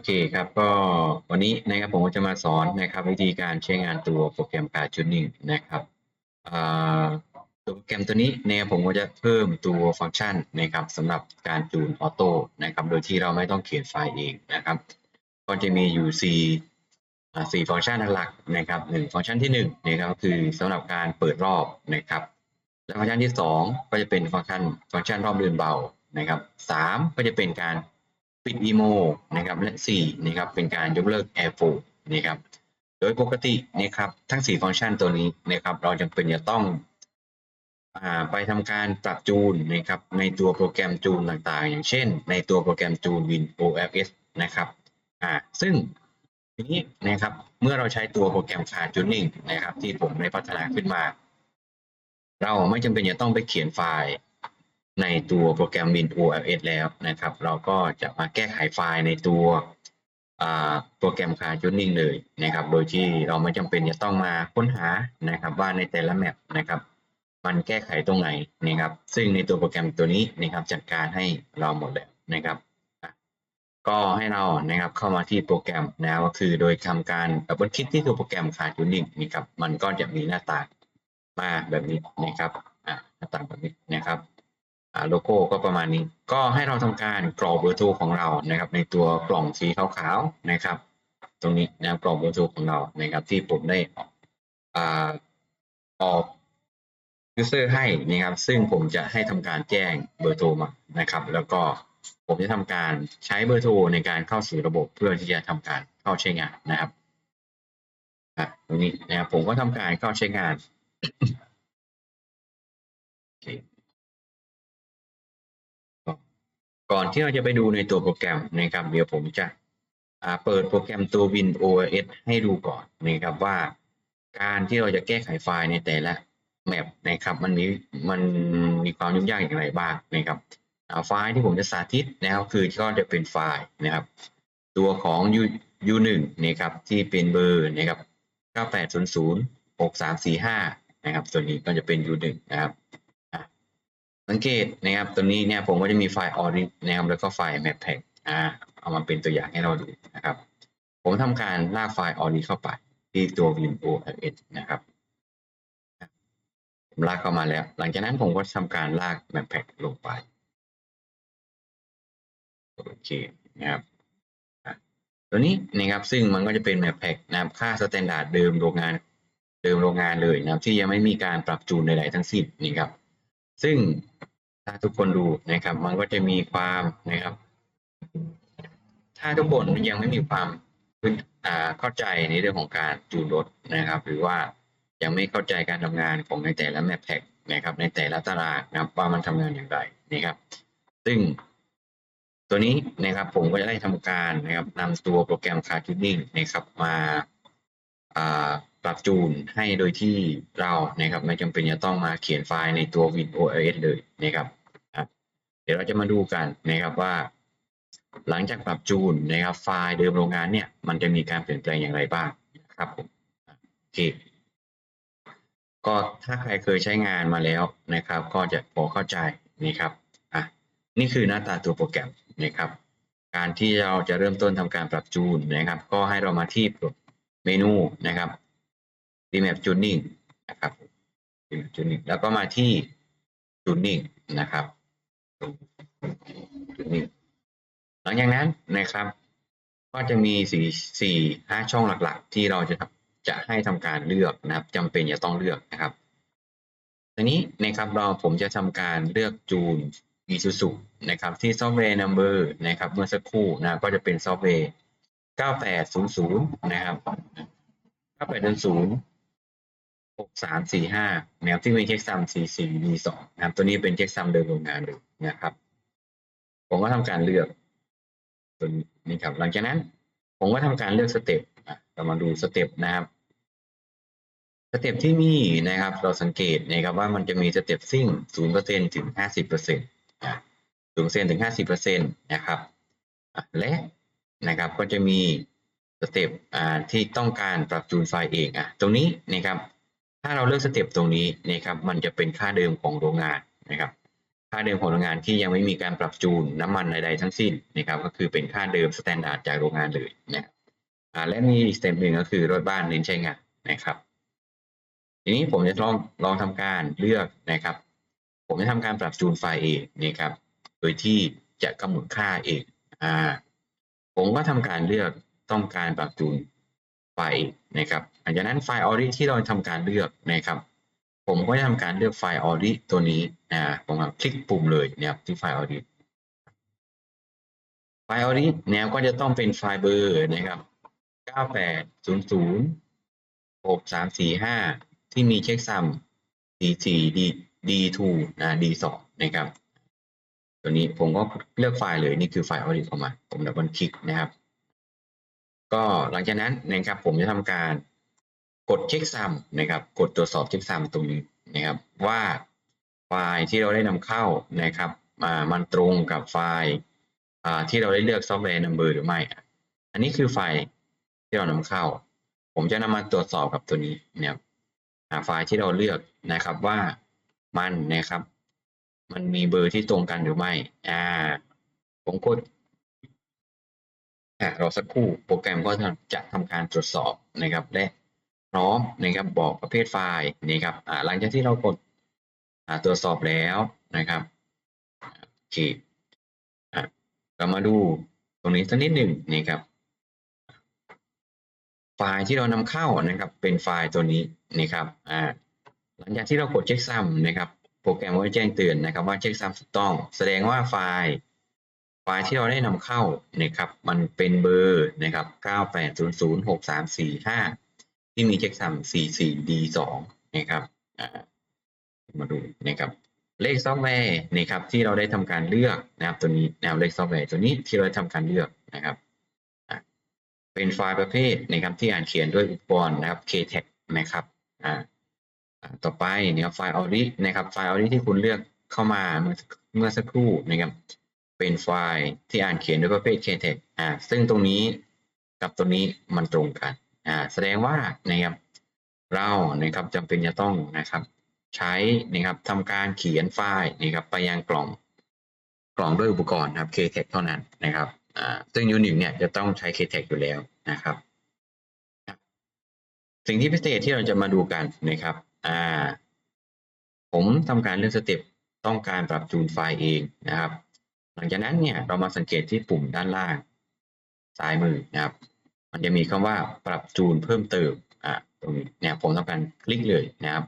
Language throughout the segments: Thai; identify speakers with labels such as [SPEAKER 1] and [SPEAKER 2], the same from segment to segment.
[SPEAKER 1] โอเคครับก็วันนี้นะครับผมก็จะมาสอนนะครับวิธีการใช้งานตัวโปรแกรม Card Tuning นะครับตัวโปรแกรมตัวนี้เนี่ยผมก็จะเพิ่มตัวฟังก์ชันนะครับสำหรับการจูนออโต้นะครับโดยที่เราไม่ต้องเขียนไฟล์เองนะครับ ก็จะมีอยู่สี่อ่าสี่ฟังก์ชันหลักนะครับหนึ่งฟังก์ชันที่หนึ่งนะครับก็คือสำหรับการเปิดรอบนะครับและฟังก์ชันที่สองก็จะเป็นฟังก์ชันฟังก์ชันรอบเดินเบานะครับสามก็จะเป็นการ ปิดอีโมนะครับและสี่นะครับเป็นการยกเลิก Airflow นะครับโดยปกตินะครับทั้ง 4 ฟังก์ชันตัวนี้นะครับเราจำเป็นจะต้องอไปทำการปรับจูนนะครับในตัวโปรแกรมจูนต่างๆ อย่างเช่น ในตัวโปรแกรมจูน Win OFS นะครับอ่าซึ่งทีนี้นะครับเมื่อเราใช้ตัวโปรแกรม Card Tuning นะครับที่ผมได้พัฒนาขึ้นมา เราไม่จำเป็นจะต้องไปเขียนไฟล์ ในตัวโปรแกรม Win OLS แล้วนะครับ เราก็จะมาแก้ไขไฟล์ในตัวโปรแกรม Card Tuning เลยนะครับ โดยที่เราไม่จำเป็นจะต้องมาค้นหานะครับว่าในแต่ละแมปนะครับ มันแก้ไขตรงไหนนะครับ ซึ่งในตัวโปรแกรมตัวนี้นะครับจัดการให้เราหมดแล้วนะครับ ก็ให้เรานะครับเข้ามาที่โปรแกรมนะก็คือโดยทำการดับเบิลคลิกที่ตัวโปรแกรม Card Tuning นี่ครับมันก็จะมีหน้าตามาแบบนี้นะครับหน้าต่างแบบนี้นะครับ โลโก้ก็ประมาณนี้ ก็ให้เราทำการกรอกเบอร์โทรของเรานะครับ ในตัวกล่องสีขาวๆนะครับ ตรงนี้นะกรอกเบอร์โทรของเรานะครับ ที่ผมได้ออกยูเซอร์ให้นะครับ ซึ่งผมจะให้ทำการแจ้งเบอร์โทรมานะครับ แล้วก็ผมจะทำการใช้เบอร์โทรในการเข้าสู่ระบบเพื่อที่จะทำการเข้าใช้งานนะครับตรงนี้นะครับผมก็ทำการเข้าใช้งานโก่อนที่เราจะไปดูในตัวโปรแกรมนะครับ เดี๋ยวผมจะเปิดโปรแกรมตัว Win OS ให้ดูก่อนนะครับว่า การที่เราจะแก้ไขไฟล์ในแต่ละแมปนะครับ มันมีมันมีความยุ่งยากอย่างไรบ้างนะครับไฟล์ที่ผมจะสาธิตนะครับคือก็จะเป็นไฟล์นะครับ ตัวของ U U1 นะครับที่เป็นเบอร์นะครับ 9800 6345 นะครับ ตัวนี้ก็จะเป็น U1 นะครับ สังเกตนะครับตัวนี้เนี่ยผมก็จะมีไฟล์ Audit นะครับแล้วก็ไฟล์ Map Pack อ่าเอามาเป็นตัวอย่างให้เราดูนะครับ ผมทำการลากไฟล์ Audit เข้าไป ที่ตัว WinOS นะครับผมลากเข้ามาแล้ว หลังจากนั้นผมก็ทำการลาก Map Pack ลงไปโอเคนะครับตัวนี้นะครับซึ่งมันก็จะเป็น Map Pack นะครับค่าสแตนดาร์ดเดิมโรงงานเดิมโรงงานเลยนะครับที่ยังไม่มีการปรับจูนใดๆทั้งสิ้นนี่ครับ ซึ่งถ้าทุกคนดูนะครับ มันก็จะมีความนะครับ ถ้าทุกคนยังไม่มีความเข้าใจในเรื่องของการจูนรถนะครับ หรือว่ายังไม่เข้าใจการทำงานของในแต่ละแมปแพ็กนะครับ ในแต่ละตารางนะครับว่ามันทำงานอย่างไรนะครับ ซึ่งตัวนี้นะครับผมก็จะได้ทำการนะครับนำตัวโปรแกรม Card Tuning นะครับมา ปรับจูนให้โดยที่เรานะครับไม่จำเป็นจะต้องมาเขียนไฟล์ในตัว WinOS เลยนะครับอะเดี๋ยวเราจะมาดูกันนะครับว่า หลังจากปรับจูนนะครับไฟล์เดิมโรงงานเนี่ยมันจะมีการเปลี่ยนแปลงอย่างไรบ้างนะครับผมโอเคก็ถ้าใครเคยใช้งานมาแล้วนะครับ ก็จะพอเข้าใจนะครับอะนี่คือหน้าตาตัวโปรแกรมนะครับ การที่เราจะเริ่มต้นทำการปรับจูนนะครับ ก็ให้เรามาที่เมนูนะครับ Remap Tuning นะครับ Remap Tuning แล้วก็มาที่ Tuning นะครับ Tuning หลังจากนั้นนะครับ ก็จะมีสี่สี่ห้าช่องหลักๆ ที่เราจะทจะให้ทำการเลือกนะครับจำเป็นจะต้องเลือกนะครับทีนี้นะครับเราผมจะทำการเลือกจูน Isuzu นะครับที่ซอฟต์แวร์ Number นะครับเมื่อสักครู่นะก็จะเป็นซอฟต์แวร์9800 นะครับ 9800 6345นะครับที่มีเช็คซัม44 V2 นะครับ ตัวนี้เป็นเช็คซัมเดิมโรงงานเลยนะครับ ผมก็ทำการเลือกตัวนี้ครับ หลังจากนั้น ผมก็ทำการเลือกสเต็ปอะเรามาดูสเต็ปนะครับสเต็ปที่มีนะครับ เราสังเกตนะครับว่ามันจะมีสเต็ปซิ่ง0%ถึง50%นต์นะ0%ถึง50%นต์นะครับและนะครับก็จะมีสเต็ปอ่าที่ต้องการปรับจูนไฟล์เองอะตรงนี้นะครับ ถ้าเราเลือกสเต็ปตรงนี้นะครับมันจะเป็นค่าเดิมของโรงงานนะครับค่าเดิมของโรงงานที่ยังไม่มีการปรับจูนน้ำมันใดๆทั้งสิ้นนะครับก็คือเป็นค่าเดิมสแตนดาร์ดจากโรงงานเลยนะครับและมีอีกสเต็ปหนึ่งก็คือรถบ้านเน้นใช้งานนะครับ ทีนี้ผมจะลองลองทำการเลือกนะครับ ผมจะทำการปรับจูนไฟเองนะครับ โดยที่จะกำหนดค่าเองอ่าผมก็ทำการเลือกต้องการปรับจูนไฟนะครับ ลังจากนั้นไฟล์ audit ที่เราทำการเลือกนะครับ ผมก็จะทำการเลือกไฟล์ audit ตัวนี้อ่าผมคลิกปุ่มเลยนะครับที่ไฟล์ audit ไฟล์ audit แนวก็จะต้องเป็นไฟล์เบอร์นะครับ 9800 6345 ที่มีเช็คซัม D4 D D2 นะ D2 นะครับ ตัวนี้ผมก็เลือกไฟล์เลยนี่คือไฟล์ audit ออกมา ผมดับเบิลคลิกนะครับ ก็หลังจากนั้นนะครับผมจะทำการ กดเช็คซัมนะครับ กดตรวจสอบเช็คซัมตรงนี้นะครับ ว่าไฟล์ที่เราได้นำเข้านะครับมันตรงกับไฟล์ที่เราได้เลือกซอฟต์แวร์นัมเบอร์หรือไม่ อันนี้คือไฟล์ที่เรานำเข้า ผมจะนำมาตรวจสอบกับตัวนี้นะครับไฟล์ที่เราเลือกนะครับว่ามันนะครับ มันมีเบอร์ที่ตรงกันหรือไม่อ่าผมกดรอสักครู่โปรแกรมก็จะทำการตรวจสอบนะครับและ พร้อมนะครับบอกประเภทไฟล์นะครับหลังจากที่เรากดตรวจสอบแล้วนะครับโอเคอะเรามาดูตรงนี้สักนิดหนึ่งนะครับ ไฟล์ที่เรานำเข้านะครับเป็นไฟล์ตัวนี้นะครับหลังจากที่เรากดเช็คซัมนะครับโปรแกรมก็จะแจ้งเตือนนะครับว่าเช็คซัมถูกต้อง แสดงว่าไฟล์ไฟล์ที่เราได้นำเข้านะครับมันเป็นเบอร์นะครับ 98006345 ที่มีเช็คซัม 44D2 นะครับมาดูนะครับเลขซอฟต์แวร์นะครับที่เราได้ทำการเลือกนะครับตัวนี้แนวเลขซอฟต์แวร์ตัวนี้ที่เราได้ทำการเลือกนะครับเป็นไฟล์ประเภทนะครับที่อ่านเขียนด้วยอุปกรณ์นะครับ KTEX นะครับอ่าต่อไปนะครับไฟล์ audit นะครับไฟล์ audit ที่คุณเลือกเข้ามาเมื่อเมื่อสักครู่นะครับเป็นไฟล์ที่อ่านเขียนด้วยประเภท KTEX อ่าซึ่งตรงนี้กับตรงนี้มันตรงกัน อ่าแสดงว่านะครับเรานะครับจำเป็นจะต้องนะครับใช้นะครับทำการเขียนไฟล์นะครับไปยังกล่องกล่องด้วยอุปกรณ์นะครับ KTEX เท่านั้นนะครับอ่าซึ่ง Unix เนี่ยจะต้องใช้ KTEX อยู่แล้วนะครับ สิ่งที่พิเศษที่เราจะมาดูกันนะครับอ่าผมทำการเลือกสเต็ปต้องการปรับจูนไฟล์เองนะครับ หลังจากนั้นเนี่ยเรามาสังเกตที่ปุ่มด้านล่างซ้ายมือนะครับ มันจะมีคำว่าปรับจูนเพิ่มเติมอ่าตรงนี้เนี่ยผมทำการคลิกเลยนะครับ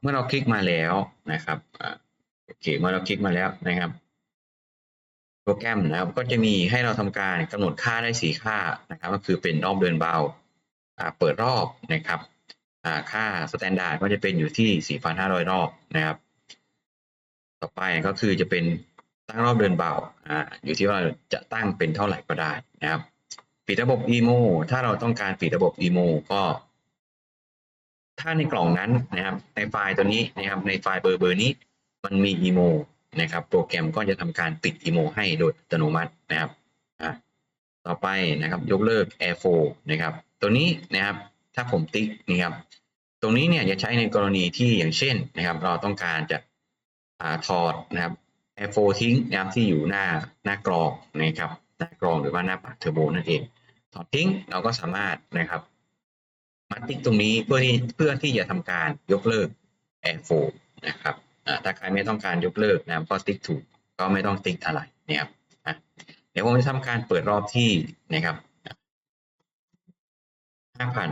[SPEAKER 1] เมื่อเราคลิกมาแล้วนะครับอ่าโอเคเมื่อเราคลิกมาแล้วนะครับ โปรแกรมนะครับก็จะมีให้เราทำการกำหนดค่าได้สี่ค่านะครับ ก็คือเป็นรอบเดินเบาอ่าเปิดรอบนะครับอ่าค่าสแตนดาร์ดก็จะเป็นอยู่ที่ 4,500 รอบนะครับ ต่อไปก็คือจะเป็นตั้งรอบเดินเบาอ่าอยู่ที่ว่าจะตั้งเป็นเท่าไหร่ก็ได้นะครับ ปิดระบบ emo ถ้าเราต้องการปิดระบบ emo ก็ ถ้าในกล่องนั้นนะครับ ในไฟล์ตัวนี้นะครับ ในไฟล์เบอร์เบอร์นี้ มันมี emo นะครับ โปรแกรมก็จะทำการปิด emo ให้โดยอัตโนมัตินะครับอ่าต่อไปนะครับ ยกเลิก Air 4นะครับ ตัวนี้นะครับ ถ้าผมติ๊กนะครับ ตรงนี้เนี่ยจะใช้ในกรณีที่อย่างเช่นนะครับ เราต้องการจะอาถอดนะครับ Air 4ทิ้งนะครับที่อยู่หน้าหน้ากรองนะครับหน้ากรองหรือว่าหน้าปากเทอร์โบนั่นเอง อดทิ้งเราก็สามารถนะครับมาติ๊กตรงนี้เพื่อที่เพื่อที่จะทำการยกเลิก Air 4นะครับถ้าใครไม่ต้องการยกเลิกนะก็ติ๊กถูกก็ไม่ต้องติ๊กอะไรนะครับเดี๋ยวผมจะทำการเปิดรอบที่นะครับห้าพัน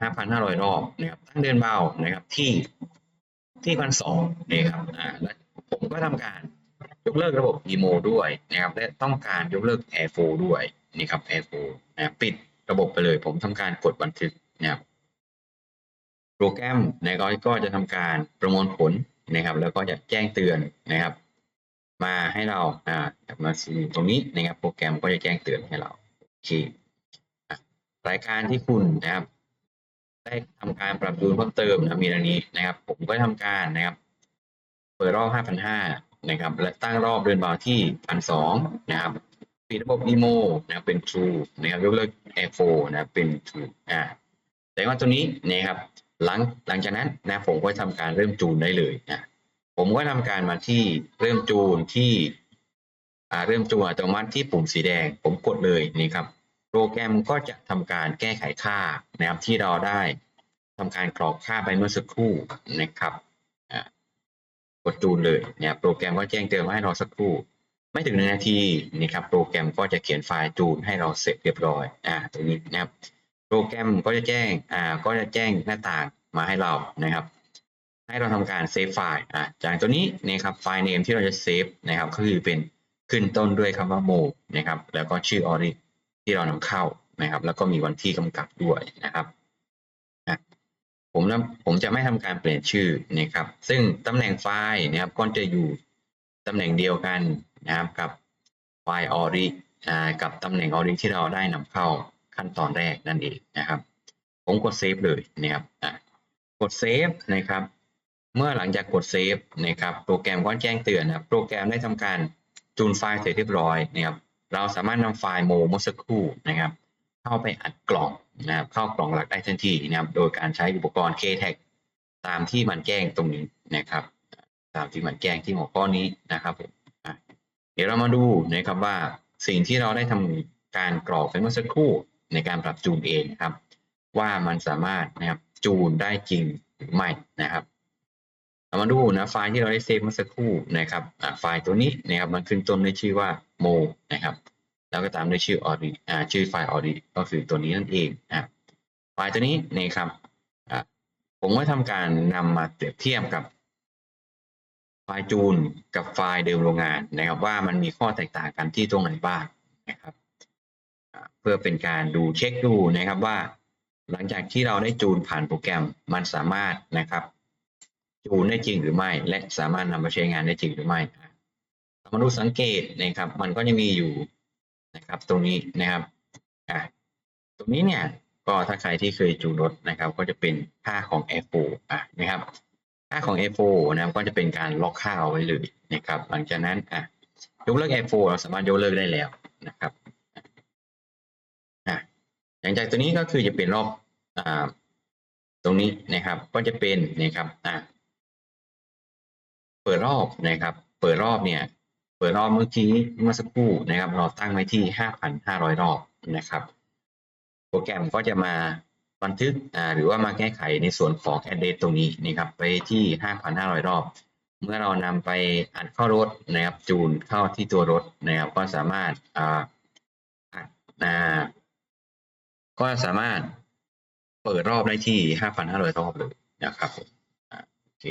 [SPEAKER 1] ห้าพันห้าร้อยรอบนะครับตั้งเดินเบานะครับที่ที่พันสองนะครับอ่าและผมก็ทำการยกเลิกระบบ emo ด้วยนะครับและต้องการยกเลิก Air 4ด้วย นี่ครับ Air 4นะครับปิดระบบไปเลย ผมทำการกดบันทึกนะครับโปรแกรมนะก็จะทำการประมวลผลนะครับ แล้วก็จะแจ้งเตือนนะครับ มาให้เราอ่ามาสู่ตรงนี้นะครับ โปรแกรมก็จะแจ้งเตือนให้เราโอเคอ่รายการที่คุณนะครับ ได้ทำการปรับจูนเพิ่มเติมนะมีดังนี้นะครับ ผมก็ทำการนะครับ เปิดรอบ 5,500 นะครับ และตั้งรอบเดินเบาที่ 1,200 นะครับ ปิดระบบ Emo นะครับเป็น True นะครับยกเลิก Air4 นะครับเป็น True อ่าแต่ว่าตัวนี้นะครับหลังหลังจากนั้นนะผมก็ทำการเริ่มจูนได้เลยนะผมก็ทำการมาที่เริ่มจูนที่อ่าเริ่มจูนอัตโนมัติที่ปุ่มสีแดง ผมกดเลยนี่ครับโปรแกรมก็จะทำการแก้ไขค่านะครับที่เราได้ทำการกรอกค่าไปเมื่อสักครู่นะครับอ่ากดจูนเลยเนี่ยโปรแกรมก็แจ้งเตือนว่าให้รอสักครู่ ไม่ถึงหนึ่งนาทีนะครับโปรแกรมก็จะเขียนไฟล์จูนให้เราเสร็จเรียบร้อยอ่าตรงนี้นะครับโปรแกรมก็จะแจ้งอ่าก็จะแจ้งหน้าต่างมาให้เรานะครับ ให้เราทำการเซฟไฟล์อ่าจากตัวนี้นะครับไฟล์เนมที่เราจะเซฟนะครับก็คือเป็นขึ้นต้นด้วยคำว่าโมนะครับแล้วก็ชื่อออริที่เรานำเข้านะครับ แล้วก็มีวันที่กำกับด้วยนะครับอะผมนะผมจะไม่ทำการเปลี่ยนชื่อนะครับ ซึ่งตำแหน่งไฟล์นะครับก็จะอยู่ตำแหน่งเดียวกัน นะครับกับไฟล์ออริอ่ากับตำแหน่งออริที่เราได้นำเข้าขั้นตอนแรกนั่นเองนะครับ ผมกดเซฟเลยนะครับอะกดเซฟนะครับ เมื่อหลังจากกดเซฟนะครับ โปรแกรมก็แจ้งเตือนนะครับโปรแกรมได้ทำการจูนไฟล์เสร็จเรียบร้อยนะครับเราสามารถนำไฟล์โมเมื่อสักครู่นะครับ เข้าไปอัดกล่องนะครับเข้ากล่องหลักได้ทันทีนะครับ โดยการใช้อุปกรณ์ KTAG ตามที่มันแจ้งตรงนี้นะครับ ตามที่มันแจ้งที่หัวข้อนี้นะครับผม เดี๋ยวเรามาดูนะครับว่าสิ่งที่เราได้ทำการกรอกไปเมื่อสักครู่ในการปรับจูนเองนะครับ ว่ามันสามารถนะครับจูนได้จริงหรือไม่นะครับเรามาดูนะไฟล์ที่เราได้เซฟเมื่อสักครู่นะครับไฟล์ตัวนี้นะครับมันขึ้นต้นด้วยชื่อว่า mo นะครับ แล้วก็ตามด้วยชื่อ audit อ่าชื่อไฟล์ audit ก็คือตัวนี้นั่นเองนะไฟล์ตัวนี้นะครับผมก็ทำการนำมาเปรียบเทียบกับ ไฟล์จูนกับไฟล์เดิมโรงงานนะครับ ว่ามันมีข้อแตกต่างกันที่ตรงไหนบ้างนะครับ เพื่อเป็นการดูเช็คดูนะครับว่า หลังจากที่เราได้จูนผ่านโปรแกรมมันสามารถนะครับ จูนได้จริงหรือไม่ และสามารถนำมาใช้งานได้จริงหรือไม่มาดูสังเกตนะครับ มันก็จะมีอยู่นะครับ ตรงนี้นะครับอะตรงนี้เนี่ยก็ถ้าใครที่เคยจูนรถนะครับ ก็จะเป็นค่าของ F4 อะนะครับ ค่าของ F4 นะครับก็จะเป็นการล็อกค่าเอาไว้เลยนะครับ หลังจากนั้นอะยกเลิก F4 เราสามารถยกเลิกได้แล้วนะครับอะหลังจากตัวนี้ก็คือจะเป็นรอบอ่าตรงนี้นะครับก็จะเป็นนะครับอะเปิดรอบนะครับ เปิดรอบเนี่ย เปิดรอบเมื่อกี้เมื่อสักครู่นะครับ เราตั้งไว้ที่ 5,500 รอบนะครับ โปรแกรมก็จะมา บันทึกหรือว่ามาแก้ไขในส่วนของ address ตรงนี้นะครับไปที่ 5,500 รอบ เมื่อเรานำไปอัดเข้ารถนะครับจูนเข้าที่ตัวรถนะครับก็สามารถอ่าอัดก็สามารถเปิดรอบได้ที่ 5,500 รอบเลยนะครับโอเค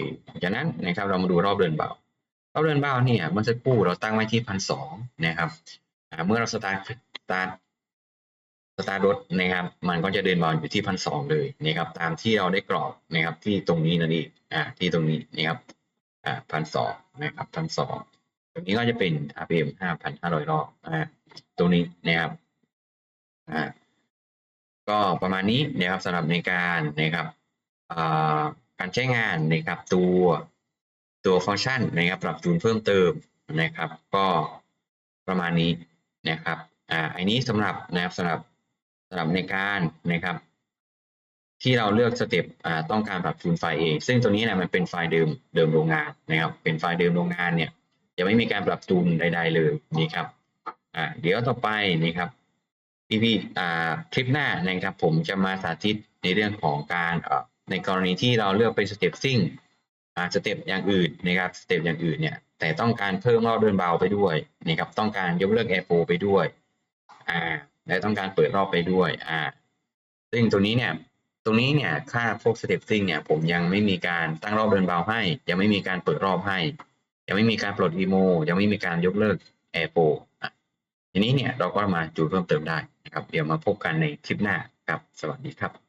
[SPEAKER 1] จากนั้นนะครับเรามาดูรอบเดินเบารอบเดินเบาเนี่ยเมื่อสักครู่เราตั้งไว้ที่พันสองนะครับเมื่อเราสตาร์ทสตาร์ท สตาร์ทรถนะครับมันก็จะเดินเบาอยู่ที่พันสองเลยนะครับตามที่เราได้กรอกนะครับที่ตรงนี้นั่นเองอ่าที่ตรงนี้นะครับอ่าพันสองนะครับพันสองตรงนี้ก็จะเป็น RPM ห้าพันห้าร้อยรอบอ่าตรงนี้นะครับอ่าก็ประมาณนี้นะครับสำหรับในการนะครับอ่าการใช้งานนะครับตัวตัวฟังก์ชันนะครับปรับจูนเพิ่มเติมนะครับ ก็ประมาณนี้นะครับอ่าอันนี้สำหรับนะครับสำหรับ สำหรับในการนะครับ ที่เราเลือกสเต็ปต้องการปรับจูนไฟล์เองซึ่งตัวนี้นี่ยมันเป็นไฟล์เดิมเดิมโรงงานนะครับ เป็นไฟล์เดิมโรงงานเนี่ยจะไม่มีการปรับจูนใด ๆ เลยนี่ครับอ่าเดี๋ยวต่อไปนี่ครับพี่พี่อ่าคลิปหน้านะครับผมจะมาสาธิตในเรื่องของการเอ่อในกรณีที่เราเลือกเป็นสเต็ปซิ่งอ่าสเต็ปอย่างอื่นนะครับสเต็ปอย่างอื่นเนี่ยแต่ต้องการเพิ่มรอบเดินเบาไปด้วยนะครับต้องการยกเลิก Air 4ไปด้วยอ่า และต้องการเปิดรอบไปด้วยอ่าซึ่งตัวนี้เนี่ยตรงนี้เนี่ยค่าพวกสเต็ปซิ่งเนี่ยผมยังไม่มีการตั้งรอบเดินเบาให้ ยังไม่มีการเปิดรอบให้ ยังไม่มีการปลดอีโม ยังไม่มีการยกเลิก Air 4อะทีนี้เนี่ยเราก็มาจูนเพิ่มเติมได้นะครับ เดี๋ยวมาพบกันในคลิปหน้าครับ สวัสดีครับ